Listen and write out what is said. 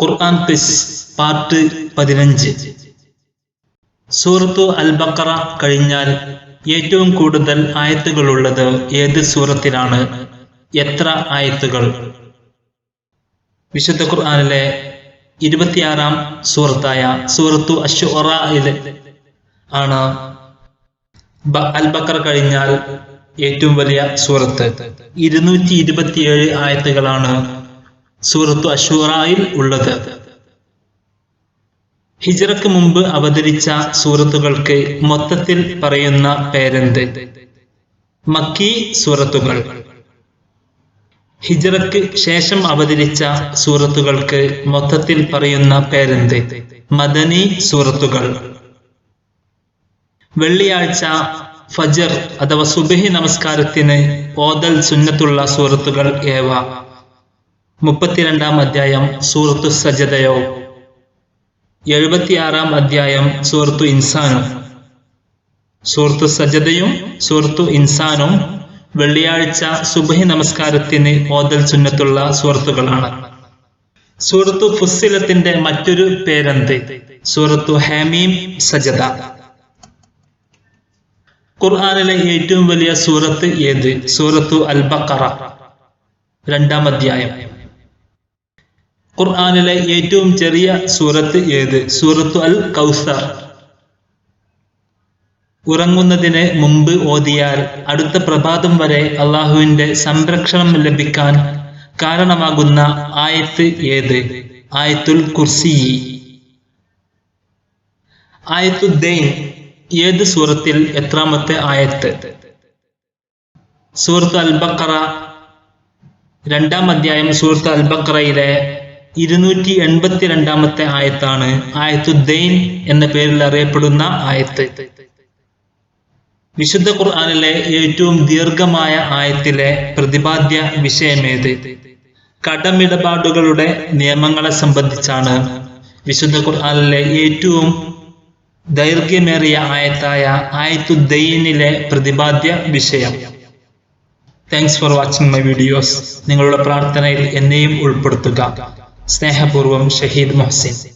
ഖുർആൻ quiz part പതിനഞ്ച്. സൂറത്തു അൽ ബക്കറ കഴിഞ്ഞാൽ ഏറ്റവും കൂടുതൽ ആയത്തുകളുള്ളത് ഏത് സൂറത്തിലാണ്? എത്ര ആയത്തുകൾ? വിശുദ്ധ ഖുർആാനിലെ ഇരുപത്തിയാറാം സൂറത്തായ സൂറത്തു അഷുറയിൽ ആണ് അൽ ബക്കറ കഴിഞ്ഞാൽ ഏറ്റവും വലിയ സൂറത്ത്. ഇരുന്നൂറ്റി ഇരുപത്തിയേഴ് ആയത്തുകളാണ് സൂറത്തു അഷൂറായിൽ ഉള്ളത്. ഹിജറക്ക് മുമ്പ് അവതരിച്ച സൂറത്തുകൾക്ക് മൊത്തത്തിൽ പറയുന്ന പേരെന്ത്? മക്കി സൂറത്തുകൾ. ഹിജറക്ക് ശേഷം അവതരിച്ച സൂറത്തുകൾക്ക് മൊത്തത്തിൽ പറയുന്ന പേരെന്ത്? മദനി സൂറത്തുകൾ. വെള്ളിയാഴ്ച ഫജർ അഥവാ സുബഹി നമസ്കാരത്തിന് ഓതൽ സുന്നത്തുള്ള സൂറത്തുകൾ ഏവ? മുപ്പത്തിരണ്ടാം അധ്യായം സൂറത്തു സജതയോ എഴുപത്തിയാറാം അധ്യായം സൂറത്തു ഇൻസാനും. സൂറത്തു സജതയും സൂറത്തു ഇൻസാനും വെള്ളിയാഴ്ച സുബഹി നമസ്കാരത്തിന് ഓതൽ ചുന്നത്തുള്ള സുഹൃത്തുക്കളാണ്. സൂറത്തു ഫുസിലത്തിന്റെ മറ്റൊരു പേരെന്ത്? സൂറത്തു ഹാമീം സജത ഖുർആാനിലെ ഏറ്റവും വലിയ സൂറത്ത് ഏത്? സൂറത്തു അൽ ബക്കറ രണ്ടാം അധ്യായം. ഖുർആനിലെ ഏറ്റവും ചെറിയ സൂറത്ത് ഏത്? സൂറത്തു അൽ കൗസർ. ഉറങ്ങുന്നതിന് മുമ്പ് ഓതിയാൽ അടുത്ത പ്രഭാതം വരെ അള്ളാഹുവിന്റെ സംരക്ഷണം ലഭിക്കാൻ കാരണമാകുന്ന ആയത്ത് ഏത്? ആയത്തുൽ കുർസി. ആയത്തുദ്ദൈൻ ഏത് സൂറത്തിൽ എത്രാമത്തെ ആയത്ത്? സൂറത്ത് അൽ ബക്കറ രണ്ടാം അധ്യായം സൂറത്ത് അൽ ബക്കറയിലെ ഇരുന്നൂറ്റി എൺപത്തി രണ്ടാമത്തെ ആയത്താണ് ആയത്തുദ്ദൈൻ എന്ന പേരിൽ അറിയപ്പെടുന്ന ആയത്ത്. വിശുദ്ധ ഖുർആാനിലെ ഏറ്റവും ദീർഘമായ ആയത്തിലെ പ്രതിപാദ്യ വിഷയമേത്? കടമിടപാടുകളുടെ നിയമങ്ങളെ സംബന്ധിച്ചാണ്. വിശുദ്ധ ഖുർആാനിലെ ഏറ്റവും ദൈർഘ്യമേറിയ ആയത്തായ ആയത്തുദ്ദൈനിലെ പ്രതിപാദ്യ വിഷയം. Thanks for watching my videos നിങ്ങളുടെ പ്രാർത്ഥനയിൽ എന്നെയും ഉൾപ്പെടുത്തുക. സ്നേഹപൂർവം ഷഹീദ് മൊഹസിൻ.